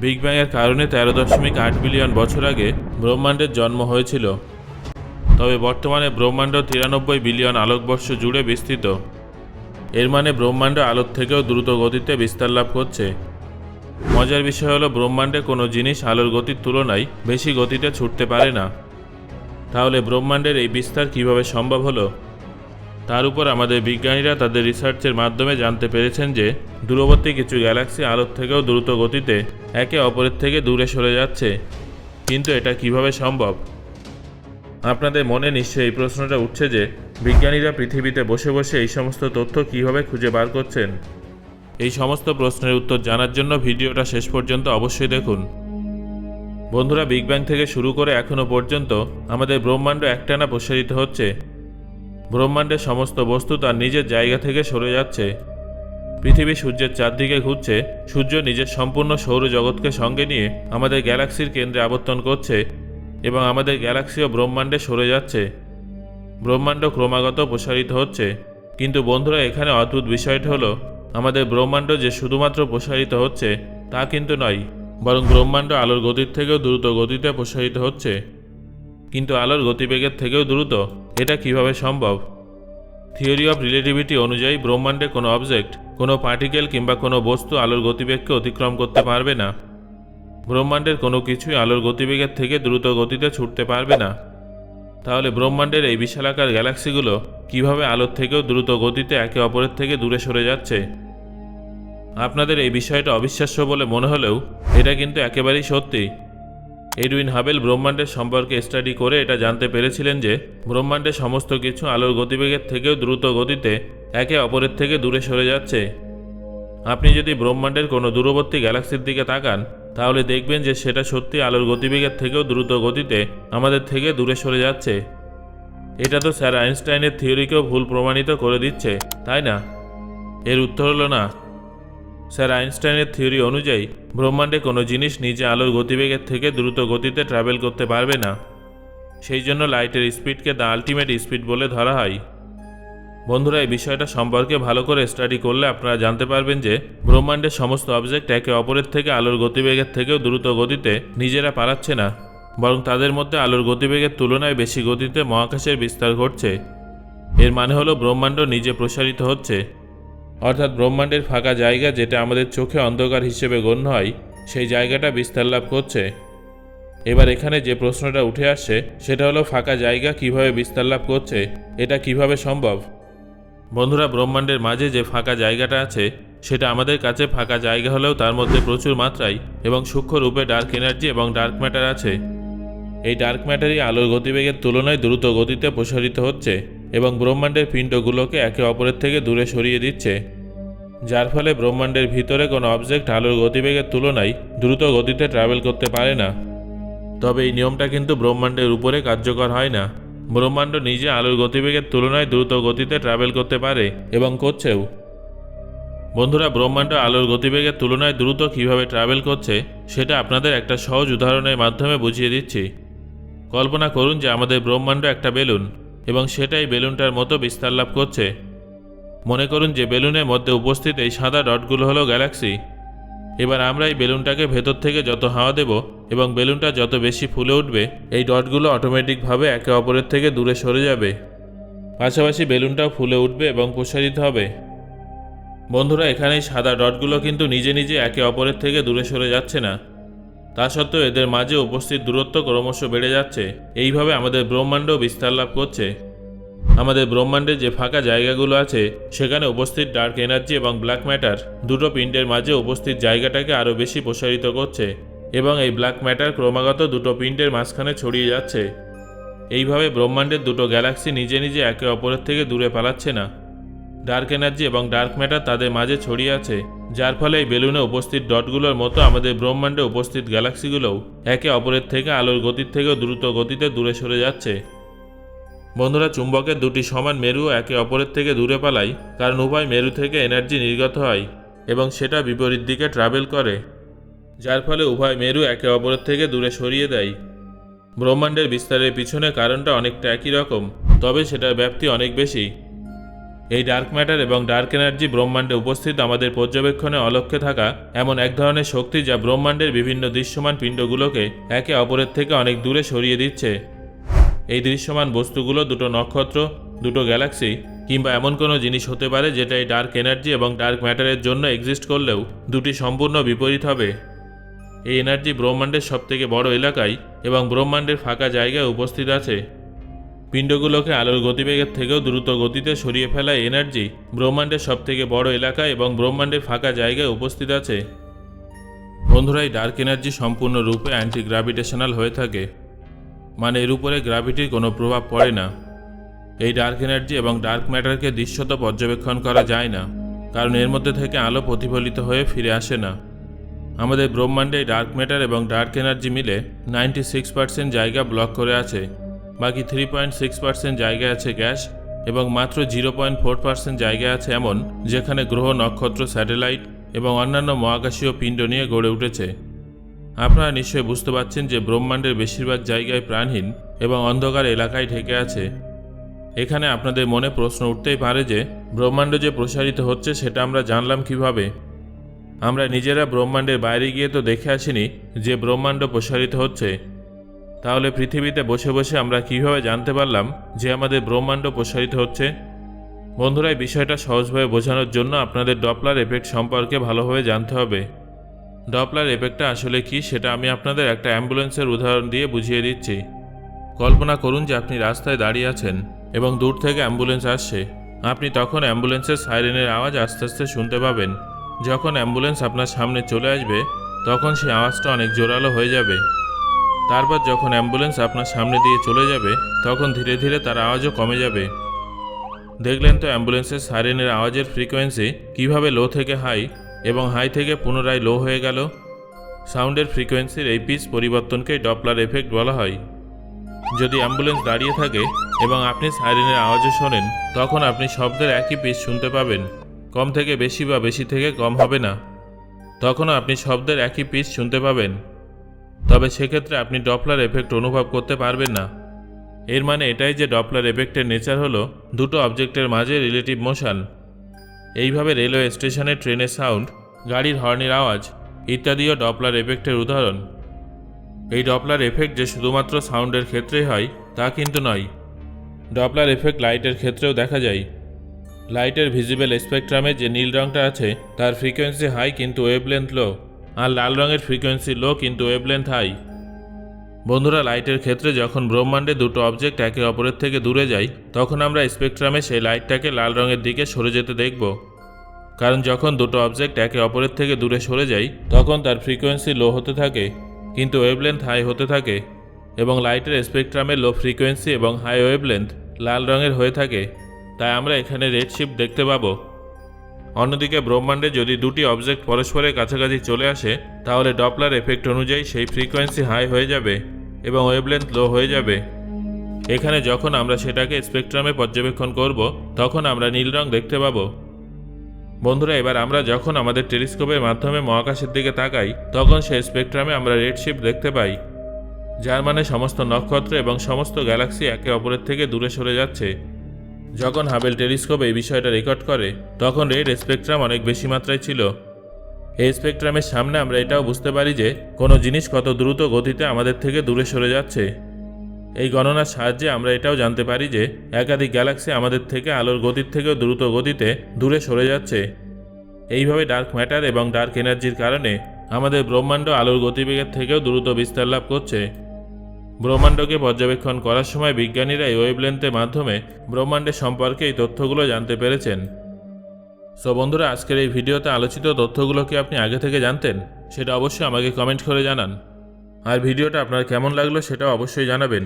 Big ব্যাংয়ের কারণে তেরো দশমিক আট বিলিয়ন বছর আগে ব্রহ্মাণ্ডের জন্ম হয়েছিল। তবে বর্তমানে ব্রহ্মাণ্ড তিরানব্বই বিলিয়ন আলোকবর্ষ জুড়ে বিস্তৃত। এর মানে ব্রহ্মাণ্ড আলোর থেকেও দ্রুত গতিতে বিস্তার লাভ করছে। মজার বিষয় হলো ব্রহ্মাণ্ডে কোনো জিনিস আলোর গতির তুলনায় বেশি গতিতে ছুটতে পারে না। তাহলে ব্রহ্মাণ্ডের এই বিস্তার কীভাবে সম্ভব হলো? তার উপর আমাদের বিজ্ঞানীরা তাদের রিসার্চের মাধ্যমে জানতে পেরেছেন যে, দূরবর্তী কিছু গ্যালাক্সি আলোর থেকেও দ্রুত গতিতে একে অপরের থেকে দূরে সরে যাচ্ছে। কিন্তু এটা কীভাবে সম্ভব? আপনাদের মনে নিশ্চয়ই এই প্রশ্নটা উঠছে যে, বিজ্ঞানীরা পৃথিবীতে বসে বসে এই সমস্ত তথ্য কীভাবে খুঁজে বার করছেন? এই সমস্ত প্রশ্নের উত্তর জানার জন্য ভিডিওটা শেষ পর্যন্ত অবশ্যই দেখুন। বন্ধুরা বিগ ব্যাং থেকে শুরু করে এখনও পর্যন্ত আমাদের ব্রহ্মাণ্ড একটানা প্রসারিত হচ্ছে। ব্রহ্মাণ্ডের সমস্ত বস্তু তার নিজের জায়গা থেকে সরে যাচ্ছে। পৃথিবী সূর্যের চারদিকে ঘুরছে, সূর্য নিজের সম্পূর্ণ সৌরজগৎকে সঙ্গে নিয়ে আমাদের গ্যালাক্সির কেন্দ্রে আবর্তন করছে এবং আমাদের গ্যালাক্সিও ব্রহ্মাণ্ডে সরে যাচ্ছে। ব্রহ্মাণ্ড ক্রমাগত প্রসারিত হচ্ছে। কিন্তু বন্ধুরা, এখানে অদ্ভুত বিষয়টা হলো, আমাদের ব্রহ্মাণ্ড যে শুধুমাত্র প্রসারিত হচ্ছে, তা কিন্তু নয়, বরং ব্রহ্মাণ্ড আলোর গতির থেকেও দ্রুত গতিতে প্রসারিত হচ্ছে। কিন্তু আলোর গতিবেগের থেকেও দ্রুত। এটা কীভাবে সম্ভব? থিওরি অফ রিলেটিভিটি অনুযায়ী ব্রহ্মাণ্ডে কোনো অবজেক্ট কোনো পার্টিকেল কিংবা কোনো বস্তু আলোর গতিবেগকে অতিক্রম করতে পারবে না। ব্রহ্মাণ্ডের কোনো কিছুই আলোর গতিবেগের থেকে দ্রুত গতিতে ছুটতে পারবে না। তাহলে ব্রহ্মাণ্ডের এই বিশালাকার গ্যালাক্সিগুলো কীভাবে আলোর থেকেও দ্রুত গতিতে একে অপরের থেকে দূরে সরে যাচ্ছে? আপনাদের এই বিষয়টা অবিশ্বাস্য বলে মনে হলেও এটা কিন্তু একেবারেই সত্যি। এডুইন হাবেল ব্রহ্মাণ্ডের সম্পর্কে স্টাডি করে এটা জানতে পেরেছিলেন যে ব্রহ্মাণ্ডের সমস্ত কিছু আলোর গতিবেগের থেকেও দ্রুত গতিতে একে অপরের থেকে দূরে সরে যাচ্ছে। আপনি যদি ব্রহ্মাণ্ডের কোনো দূরবর্তী গ্যালাক্সির দিকে তাকান, তাহলে দেখবেন যে সেটা সত্যি আলোর গতিবেগের থেকেও দ্রুত গতিতে আমাদের থেকে দূরে সরে যাচ্ছে। এটা তো স্যার আইনস্টাইনের থিওরিকেও ভুল প্রমাণিত করে দিচ্ছে, তাই না? এর উত্তর হলো না। স্যার আইনস্টাইনের থিওরি অনুযায়ী, ব্রহ্মাণ্ডে কোনো জিনিস নিজে আলোর গতিবেগের থেকে দ্রুত গতিতে ট্রাভেল করতে পারবে না। সেই জন্য লাইটের স্পিডকে দ্য আলটিমেট স্পিড বলে ধরা হয়। বন্ধুরা, এই বিষয়টা সম্পর্কে ভালো করে স্টাডি করলে আপনারা জানতে পারবেন যে, ব্রহ্মাণ্ডের সমস্ত অবজেক্ট একে অপরের থেকে আলোর গতিবেগের থেকেও দ্রুত গতিতে নিজেরা পালাচ্ছে না, বরং তাদের মধ্যে আলোর গতিবেগের তুলনায় বেশি গতিতে মহাকাশের বিস্তার ঘটছে। এর মানে হলো ব্রহ্মাণ্ড নিজে প্রসারিত হচ্ছে। অর্থাৎ ব্রহ্মাণ্ডের ফাঁকা জায়গা যেটা আমাদের চোখে অন্ধকার হিসেবে গণ্য হয়, সেই জায়গাটা বিস্তার লাভ করছে। এবার এখানে যে প্রশ্নটা উঠে আসছে, সেটা হলো ফাঁকা জায়গা কীভাবে বিস্তার লাভ করছে, এটা কীভাবে সম্ভব? বন্ধুরা, ব্রহ্মাণ্ডের মাঝে যে ফাঁকা জায়গাটা আছে, সেটা আমাদের কাছে ফাঁকা জায়গা হলেও তার মধ্যে প্রচুর মাত্রায় এবং সূক্ষ্ম রূপে ডার্ক এনার্জি এবং ডার্ক ম্যাটার আছে। এই ডার্ক ম্যাটারই আলোর গতিবেগের তুলনায় দ্রুত গতিতে প্রসারিত হচ্ছে। এবং ব্রহ্মাণ্ডের পিণ্ডগুলোকে একে অপরের থেকে দূরে সরিয়ে দিচ্ছে, যার ফলে ব্রহ্মাণ্ডের ভিতরে কোনো অবজেক্ট আলোর গতিবেগের তুলনায় দ্রুত গতিতে ট্রাভেল করতে পারে না। তবে এই নিয়মটা কিন্তু ব্রহ্মাণ্ডের উপরে কার্যকর হয় না। ব্রহ্মাণ্ড নিজে আলোর গতিবেগের তুলনায় দ্রুত গতিতে ট্রাভেল করতে পারে এবং করছেও। বন্ধুরা, ব্রহ্মাণ্ড আলোর গতিবেগের তুলনায় দ্রুত কীভাবে ট্রাভেল করছে, সেটা আপনাদের একটা সহজ উদাহরণের মাধ্যমে বুঝিয়ে দিচ্ছি। কল্পনা করুন যে আমাদের ব্রহ্মাণ্ড একটা বেলুন। এবং সেটাই বেলুনটার মতো বিস্তার লাভ করছে। মনে করুন যে বেলুনের মধ্যে উপস্থিত এই সাদা ডটগুলো হলো গ্যালাক্সি। এবার আমরা এই বেলুনটাকে ভেতর থেকে যত হাওয়া দেব এবং বেলুনটা যত বেশি ফুলে উঠবে, এই ডটগুলো অটোমেটিকভাবে একে অপরের থেকে দূরে সরে যাবে। পাশাপাশি বেলুনটাও ফুলে উঠবে এবং প্রসারিত হবে। বন্ধুরা, এখানে সাদা ডটগুলো কিন্তু নিজে নিজে একে অপরের থেকে দূরে সরে যাচ্ছে না। তা সত্ত্বেও এদের মাঝে উপস্থিত দূরত্ব ক্রমশ বেড়ে যাচ্ছে। এইভাবে আমাদের ব্রহ্মাণ্ড বিস্তার লাভ করছে। আমাদের ব্রহ্মাণ্ডে যে ফাঁকা জায়গাগুলো আছে, সেখানে উপস্থিত ডার্ক এনার্জি এবং ব্ল্যাক ম্যাটার দুটো পিণ্ডের মাঝে উপস্থিত জায়গাটাকে আরও বেশি প্রসারিত করছে এবং এই ব্ল্যাক ম্যাটার ক্রমাগত দুটো পিণ্ডের মাঝখানে ছড়িয়ে যাচ্ছে। এইভাবে ব্রহ্মাণ্ডের দুটো গ্যালাক্সি নিজে নিজে একে অপরের থেকে দূরে পালাচ্ছে না। ডার্ক এনার্জি এবং ডার্ক ম্যাটার তাদের মাঝে ছড়িয়ে আছে। যার ফলে এই বেলুনে উপস্থিত ডটগুলোর মতো আমাদের ব্রহ্মাণ্ডে উপস্থিত গ্যালাক্সিগুলোও একে অপরের থেকে আলোর গতির থেকেও দ্রুত গতিতে দূরে সরে যাচ্ছে। বন্ধুরা, চুম্বকের দুটি সমান মেরু একে অপরের থেকে দূরে পালায়, কারণ উভয় মেরু থেকে এনার্জি নির্গত হয় এবং সেটা বিপরীত দিকে ট্রাভেল করে, যার ফলে উভয় মেরু একে অপরের থেকে দূরে সরিয়ে দেয়। ব্রহ্মাণ্ডের বিস্তারের পিছনে কারণটা অনেকটা একই রকম, তবে সেটার ব্যাপ্তি অনেক বেশি। এই ডার্ক ম্যাটার এবং ডার্ক এনার্জি ব্রহ্মাণ্ডে উপস্থিত আমাদের পর্যবেক্ষণে অলক্ষ্যে থাকা এমন এক ধরনের শক্তি যা ব্রহ্মাণ্ডের বিভিন্ন দৃশ্যমান পিণ্ডগুলোকে একে অপরের থেকে অনেক দূরে সরিয়ে দিচ্ছে। এই দৃশ্যমান বস্তুগুলো দুটো নক্ষত্র, দুটো গ্যালাক্সি কিংবা এমন কোনো জিনিস হতে পারে যেটা এই ডার্ক এনার্জি এবং ডার্ক ম্যাটারের জন্য এক্সিস্ট করলেও দুটি সম্পূর্ণ বিপরীত হবে। এই এনার্জি ব্রহ্মাণ্ডের সবথেকে বড় এলাকায় এবং ব্রহ্মাণ্ডের ফাঁকা জায়গায় উপস্থিত আছে। পিণ্ডগুলোকে আলোর গতিবেগের থেকেও দ্রুত গতিতে সরিয়ে ফেলা এনার্জি, ব্রহ্মাণ্ডের সবথেকে বড় এলাকা এবং ব্রহ্মাণ্ডের ফাঁকা জায়গায় উপস্থিত আছে। বন্ধুরা, এই ডার্ক এনার্জি সম্পূর্ণরূপে অ্যান্টি গ্র্যাভিটেশনাল হয়ে থাকে। মানে এর উপরে গ্র্যাভিটির কোনো প্রভাব পড়ে না। এই ডার্ক এনার্জি এবং ডার্ক ম্যাটারকে দৃশ্যত পর্যবেক্ষণ করা যায় না, কারণ এর মধ্যে থেকে আলো প্রতিফলিত হয়ে ফিরে আসে না। আমাদের ব্রহ্মাণ্ডে ডার্ক ম্যাটার এবং ডার্ক এনার্জি মিলে নাইনটি সিক্স পার্সেন্ট জায়গা ব্লক করে আছে। বাকি থ্রি পয়েন্ট সিক্স পার্সেন্ট জায়গায় আছে গ্যাস এবং মাত্র জিরো পয়েন্ট ফোর পার্সেন্ট জায়গায় আছে এমন যেখানে গ্রহ, নক্ষত্র, স্যাটেলাইট এবং অন্যান্য মহাকাশীয় পিণ্ড নিয়ে গড়ে উঠেছে। আপনারা নিশ্চয়ই বুঝতে পারছেন যে ব্রহ্মাণ্ডের বেশিরভাগ জায়গায় প্রাণহীন এবং অন্ধকার এলাকায় ঢেকে আছে। এখানে আপনাদের মনে প্রশ্ন উঠতেই পারে যে, ব্রহ্মাণ্ড যে প্রসারিত হচ্ছে সেটা আমরা জানলাম কীভাবে? আমরা নিজেরা ব্রহ্মাণ্ডের বাইরে গিয়ে তো দেখে আসিনি যে ব্রহ্মাণ্ড প্রসারিত হচ্ছে। তাহলে পৃথিবীতে বসে বসে আমরা কীভাবে জানতে পারলাম যে আমাদের ব্রহ্মাণ্ড প্রসারিত হচ্ছে? বন্ধুরা, এই বিষয়টা সহজভাবে বোঝানোর জন্য আপনাদের ডপলার এফেক্ট সম্পর্কে ভালোভাবে জানতে হবে। ডপলার এফেক্টটা আসলে কি সেটা আমি আপনাদের একটা অ্যাম্বুলেন্সের উদাহরণ দিয়ে বুঝিয়ে দিচ্ছি। কল্পনা করুন যে আপনি রাস্তায় দাঁড়িয়ে আছেন এবং দূর থেকে অ্যাম্বুলেন্স আসছে। আপনি তখন অ্যাম্বুলেন্সের সাইরেনের আওয়াজ আস্তে আস্তে শুনতে পাবেন। যখন অ্যাম্বুলেন্স আপনার সামনে চলে আসবে, তখন সেই আওয়াজটা অনেক জোরালো হয়ে যাবে। তারপর যখন অ্যাম্বুলেন্স আপনার সামনে দিয়ে চলে যাবে, তখন ধীরে ধীরে তার আওয়াজও কমে যাবে। দেখলেন তো অ্যাম্বুলেন্সের সাইরেনের আওয়াজের ফ্রিকোয়েন্সি কীভাবে লো থেকে হাই এবং হাই থেকে পুনরায় লো হয়ে গেল? সাউন্ডের ফ্রিকোয়েন্সির এই পিচ পরিবর্তনকেই ডপলার এফেক্ট বলা হয়। যদি অ্যাম্বুলেন্স দাঁড়িয়ে থাকে এবং আপনি সাইরেনের আওয়াজও শোনেন, তখন আপনি শব্দের একই পিচ শুনতে পাবেন। কম থেকে বেশি বা বেশি থেকে কম হবে না। তখনও আপনি শব্দের একই পিচ শুনতে পাবেন। তবে সেক্ষেত্রে আপনি ডপলার এফেক্ট অনুভব করতে পারবেন না। এর মানে এটাই যে ডপলার এফেক্টের নেচার হলো দুটো অবজেক্টের মাঝে রিলেটিভ মোশন। এইভাবে রেলওয়ে স্টেশনে ট্রেনের সাউন্ড, গাড়ির হর্নের আওয়াজ ইত্যাদিও ডপলার এফেক্টের উদাহরণ। এই ডপলার এফেক্ট যে শুধুমাত্র সাউন্ডের ক্ষেত্রেই হয়, তা কিন্তু নয়। ডপলার এফেক্ট লাইটের ক্ষেত্রেও দেখা যায়। লাইটের ভিজিবল স্পেকট্রামে যে নীল রঙটা আছে, তার ফ্রিকোয়েন্সি হাই কিন্তু ওয়েভলেন্থ লো। আর লাল রঙের ফ্রিকোয়েন্সি লো কিন্তু ওয়েভলেন্থ হাই বন্ধুরা লাইটের ক্ষেত্রে যখন ব্রহ্মাণ্ডে দুটো অবজেক্ট একে অপরের থেকে দূরে যায়, তখন আমরা স্পেকট্রামে সেই লাইটটাকে লাল রঙের দিকে সরে যেতে দেখব। কারণ যখন দুটো অবজেক্ট একে অপরের থেকে দূরে সরে যায়, তখন তার ফ্রিকোয়েন্সি লো হতে থাকে, কিন্তু ওয়েভলেন্থ হাই হতে থাকে এবং লাইটের স্পেকট্রামে লো ফ্রিকোয়েন্সি এবং হাই ওয়েভলেন্থ লাল রঙের হয়ে থাকে। তাই আমরা এখানে রেড শিফট দেখতে পাবো। অন্যদিকে ব্রহ্মাণ্ডে যদি দুটি অবজেক্ট পরস্পরের কাছাকাছি চলে আসে, তাহলে ডপলার এফেক্ট অনুযায়ী সেই ফ্রিকোয়েন্সি হাই হয়ে যাবে এবং ওয়েভলেন্থ লো হয়ে যাবে। এখানে যখন আমরা সেটাকে স্পেকট্রামে পর্যবেক্ষণ করব, তখন আমরা নীল রং দেখতে পাবো। বন্ধুরা, এবার আমরা যখন আমাদের টেলিস্কোপের মাধ্যমে মহাকাশের দিকে তাকাই, তখন সেই স্পেকট্রামে আমরা রেড শিফট দেখতে পাই, যার মানে সমস্ত নক্ষত্র এবং সমস্ত গ্যালাক্সি একে অপরের থেকে দূরে সরে যাচ্ছে। যখন হাবেল টেলিস্কোপ এই বিষয়টা রেকর্ড করে, তখন রেড স্পেকট্রাম অনেক বেশি মাত্রায় ছিল। এই স্পেকট্রামের সামনে আমরা এটাও বুঝতে পারি যে, কোনো জিনিস কত দ্রুত গতিতে আমাদের থেকে দূরে সরে যাচ্ছে। এই গণনার সাহায্যে আমরা এটাও জানতে পারি যে, একাধিক গ্যালাক্সি আমাদের থেকে আলোর গতির থেকেও দ্রুত গতিতে দূরে সরে যাচ্ছে। এইভাবে ডার্ক ম্যাটার এবং ডার্ক এনার্জির কারণে আমাদের ব্রহ্মাণ্ড আলোর গতিবেগের থেকেও দ্রুত বিস্তার লাভ করছে। ব্রহ্মাণ্ডকে পর্যবেক্ষণ করার সময় বিজ্ঞানীরা এই ওয়েবলেন্থের মাধ্যমে ব্রহ্মাণ্ডের সম্পর্কে এই তথ্যগুলো জানতে পেরেছেন। সো বন্ধুরা, আজকের এই ভিডিওতে আলোচিত তথ্যগুলো কি আপনি আগে থেকে জানতেন? সেটা অবশ্যই আমাকে কমেন্ট করে জানান। আর ভিডিওটা আপনার কেমন লাগল সেটাও অবশ্যই জানাবেন।